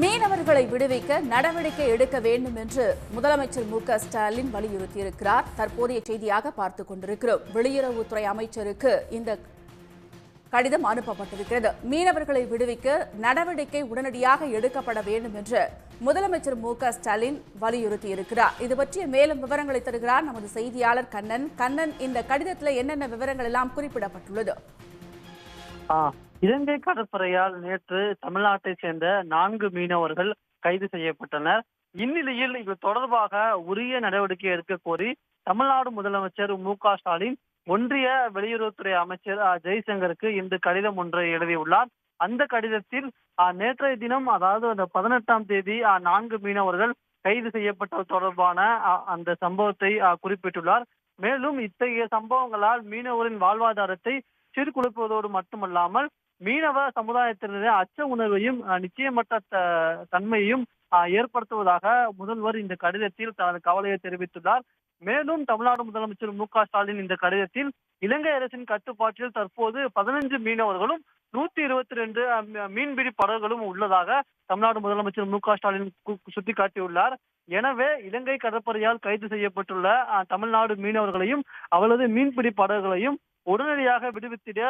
மீனவர்களை விடுவிக்க நடவடிக்கை எடுக்க வேண்டும் என்று முதலமைச்சர் மு ஸ்டாலின் வலியுறுத்தியிருக்கிறார். தற்போதைய செய்தியாக பார்த்துக் கொண்டிருக்கிறோம். வெளியுறவுத்துறை அமைச்சருக்கு இந்த கடிதம் அனுப்பப்பட்டிருக்கிறது. மீனவர்களை விடுவிக்க நடவடிக்கை உடனடியாக எடுக்கப்பட வேண்டும் என்று முதலமைச்சர் மு ஸ்டாலின் வலியுறுத்தியிருக்கிறார். இது பற்றிய மேலும் விவரங்களை தருகிறார் நமது செய்தியாளர் கண்ணன். கண்ணன் இந்த கடிதத்தில் என்னென்ன விவரங்கள் எல்லாம் குறிப்பிடப்பட்டுள்ளது? இலங்கை கடற்படையால் நேற்று தமிழ்நாட்டை சேர்ந்த நான்கு மீனவர்கள் கைது செய்யப்பட்டனர். இந்நிலையில் இது தொடர்பாக உரிய நடவடிக்கை எடுக்க கோரி தமிழ்நாடு முதலமைச்சர் மு க ஸ்டாலின் ஒன்றிய வெளியுறவுத்துறை அமைச்சர் ஜெய்சங்கருக்கு இன்று கடிதம் ஒன்றை எழுதியுள்ளார். அந்த கடிதத்தில் நேற்றைய தினம் அதாவது அந்த பதினெட்டாம் தேதி நான்கு மீனவர்கள் கைது செய்யப்பட்டது தொடர்பான அந்த சம்பவத்தை குறிப்பிட்டுள்ளார். மேலும் இத்தகைய சம்பவங்களால் மீனவரின் வாழ்வாதாரத்தை சீர்குலைப்பதோடு மட்டுமல்லாமல் மீனவ சமுதாயத்தினரே அச்ச உணர்வையும் நிச்சயமற்ற த- தன்மையையும் அஹ், ஏற்படுத்துவதாக முதல்வர் இந்த கடிதத்தில் தனது கவலையை தெரிவித்துள்ளார். மேலும் தமிழ்நாடு முதலமைச்சர் மு க ஸ்டாலின் இந்த கடிதத்தில் இலங்கை அரசின் கட்டுப்பாட்டில் தற்போது பதினஞ்சு மீனவர்களும் நூத்தி இருபத்தி ரெண்டு மீன்பிடி படகுகளும் உள்ளதாக தமிழ்நாடு முதலமைச்சர் மு க ஸ்டாலின் கு- சுட்டிக்காட்டியுள்ளார். எனவே இலங்கை கடற்படையால் கைது செய்யப்பட்டுள்ள அஹ், தமிழ்நாடு மீனவர்களையும் அவரது மீன்பிடி படகுகளையும் உடனடியாக விடுவித்திட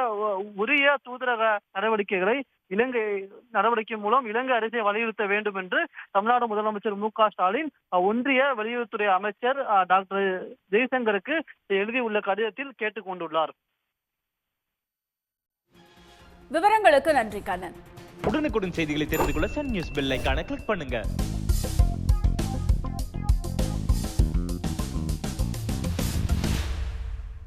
உரிய தூதரக நடவடிக்கைகளை இலங்கை நடவடிக்கை மூலம் இலங்கை அரசை வலியுறுத்த வேண்டும் என்று தமிழ்நாடு முதலமைச்சர் மு க ஸ்டாலின் ஒன்றிய வெளியுறவுத்துறை அமைச்சர் அஹ், டாக்டர் ஜெய்சங்கருக்கு எழுதியுள்ள கடிதத்தில் கேட்டுக்கொண்டுள்ளார். விவரங்களுக்கு நன்றி கண்ணன். உடனுக்குடன் செய்திகளை தெரிந்து கொள்ள சன் நியூஸ் பெல் ஐக்கான கிளிக் பண்ணுங்க.